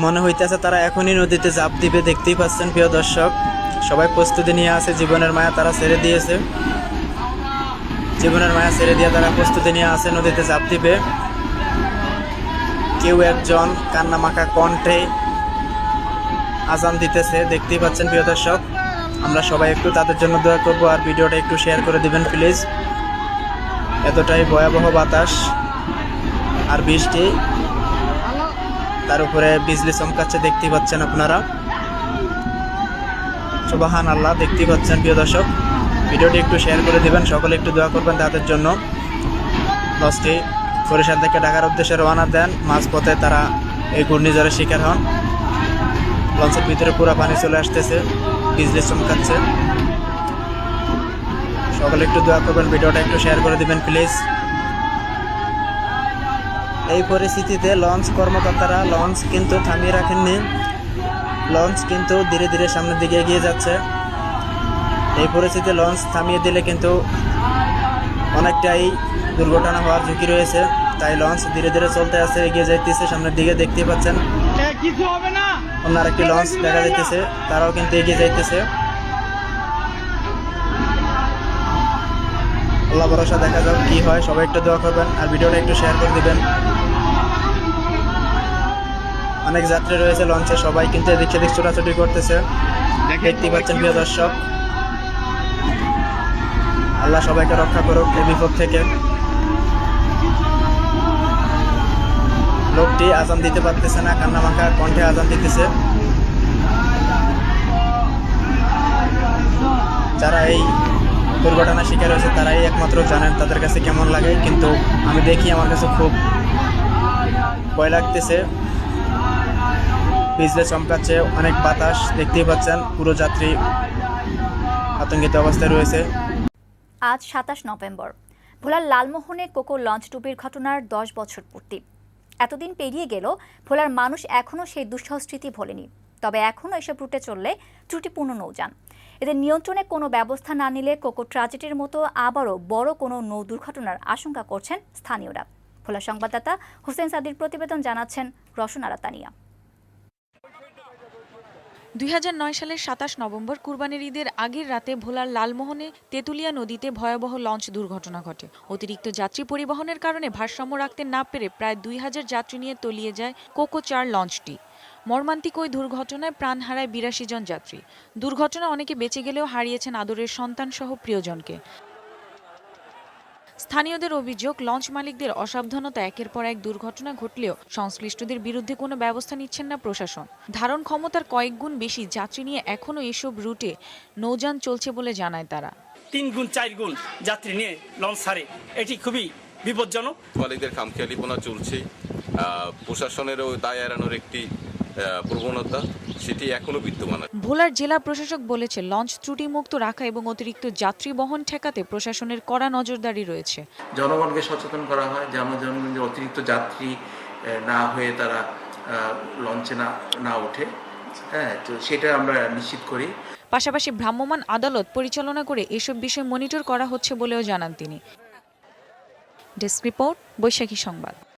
মনে হইতেছে তারা এখনই নদীতে জাপ দিবে, দেখতেই পাচ্ছেন প্রিয় দর্শক। সবাই প্রস্তুতি নিয়ে আছে, জীবনের মায়া তারা ছেড়ে দিয়েছে। জীবনের মায়া ছেড়ে দিয়ে তারা প্রস্তুতি নিয়ে আছে, নদীতে জাপ দিবে। কেউ একজন কান্নামাখা কণ্ঠে আজান দিতেছে, দেখতেই পাচ্ছেন প্রিয় দর্শক। আমরা সবাই একটু তাদের জন্য দোয়া করব, আর ভিডিওটা একটু শেয়ার করে দিবেন, প্লিজ। এতটাই ভয়াবহ বাতাস আর বৃষ্টি। তার উপরে বিজলি চমকাচ্ছে দেখতেই পাচ্ছেন আপনারা। সুবাহান আল্লাহ দেখতেই পাচ্ছেন প্রিয় দর্শক। ভিডিওটি একটু শেয়ার করে দিবেন, সকলে একটু দোয়া করবেন তাদের জন্য। লঞ্চটি বরিশাল থেকে ঢাকার উদ্দেশ্যে রওনা দেন, মাঝপথে তারা এই ঘূর্ণিঝড়ের শিকার হন। লঞ্চের ভিতরে পুরো পানি চলে আসতেছে, বিজলি চমকাচ্ছে। সকলে একটু দোয়া করবেন, ভিডিওটা একটু শেয়ার করে দিবেন প্লিজ এই পরিস্থিতিতে লঞ্চ কর্মকর্তারা লঞ্চ কিন্তু থামিয়ে রাখেননি। লঞ্চ কিন্তু ধীরে ধীরে সামনের দিকে এগিয়ে যাচ্ছে। এই পরিস্থিতিতে লঞ্চ থামিয়ে দিলে কিন্তু অনেকটাই দুর্ঘটনা হওয়ার ঝুঁকি রয়েছে। তাই লঞ্চ ধীরে ধীরে চলতে আছে এগিয়ে যাইতেছে সামনের দিকে দেখতে পাচ্ছেন। অন্য আরেকটি লঞ্চ দেখা যাইতেছে তারাও কিন্তু এগিয়ে যাইতেছে। আল্লাহ ভরসা দেখা যাক কি হয়। সবাই একটু দোয়া করবেন আর ভিডিওটা একটু শেয়ার করে দিবেন। অনেক যাত্রী রয়েছে লঞ্চে সবাই কিন্তু এদিক সেদিক ছোটাছুটি করতেছে। দেখতেই পাচ্ছেন প্রিয় দর্শক। আল্লাহ সবাইকে রক্ষা করুক এই বিপদ থেকে। লোকটি আজান দিতে পারতেছে না কান্না মাখা কণ্ঠে আজান দিতেছে। যারা এই দুর্ঘটনার শিকার হয়েছে তারাই একমাত্র জানেন তাদের কাছে কেমন লাগে কিন্তু আমি দেখি আমার কাছে খুব ভয় লাগতেছে। বিজলে চমকাচ্ছে, অনেক বাতাস দেখতেই পাচ্ছেন, পুরো যাত্রী আতঙ্কিত অবস্থায় রয়েছে। আজ সাতাশ নভেম্বর। ভোলার লালমোহনে কোকো লঞ্চ ডুবির ঘটনার দশ বছর পূর্তি। এতদিন পেরিয়ে গেল, ভোলার মানুষ এখনও সেই দুঃসহ স্মৃতি ভোলেনি। তবে এখনও এসব রুটে চললে ত্রুটিপূর্ণ নৌযান। এদের নিয়ন্ত্রণে কোনো ব্যবস্থা না নিলে কোকো ট্র্যাজেডির মতো আবারও বড় কোনো নৌ দুর্ঘটনার আশঙ্কা করছেন স্থানীয়রা। ভোলা সংবাদদাতা হোসেন সাদির প্রতিবেদন জানাচ্ছেন রসন আরাতানিয়া দুই হাজার নয় সালের সাতাশ নভেম্বর কুরবানির ঈদের আগের রাতে ভোলার লালমোহনে তেঁতুলিয়া নদীতে ভয়াবহ লঞ্চ দুর্ঘটনা ঘটে। অতিরিক্ত যাত্রী পরিবহনের কারণে ভারসাম্য রাখতে না পেরে প্রায় দুই হাজার যাত্রী নিয়ে তলিয়ে যায় কোকো চার লঞ্চটি। মর্মান্তিক ওই দুর্ঘটনায় প্রাণ হারায় বিরাশি জন যাত্রী। দুর্ঘটনা অনেকে বেঁচে গেলেও হারিয়েছেন আদরের সন্তান সহ প্রিয়জনকে। স্থানীয়দের অভিযোগ লঞ্চ মালিকদের অসাবধানতা একের পর এক দুর্ঘটনা ঘটলেও সংশ্লিষ্টদের বিরুদ্ধে কোনো ব্যবস্থা নিচ্ছেন না প্রশাসন। ধারণ ক্ষমতার কয়েক গুণ বেশি যাত্রী নিয়ে এখনও এসব রুটে নৌযান চলছে বলে জানায় তারা। তিন গুণ চার গুণ যাত্রী নিয়ে লঞ্চ ছাড়ে এটি খুবই বিপজ্জনক। মালিকদের খামখেয়ালিপনা চলছে। প্রশাসনেরও দায় এড়ানোর একটি প্রবণতা সেটি এখনও বিদ্যমান ভোলার জেলা প্রশাসক বলেছে লঞ্চ ত্রুটিমুক্ত রাখা এবং অতিরিক্ত যাত্রী বহন ঠেকাতে প্রশাসনের কড়া নজরদারি রয়েছে। জনগণকে সচেতন করা হয় যেন জনগণ অতিরিক্ত যাত্রী না হয়ে তারা লঞ্চে না না ওঠে। হ্যাঁ তো সেটা আমরা নিশ্চিত করি। পাশাপাশি ভ্রাম্যমাণ আদালত পরিচালনা করে এসব বিষয় মনিটর করা হচ্ছে বলেও জানান তিনি। ডেস্ক রিপোর্ট বৈশাখী সংবাদ।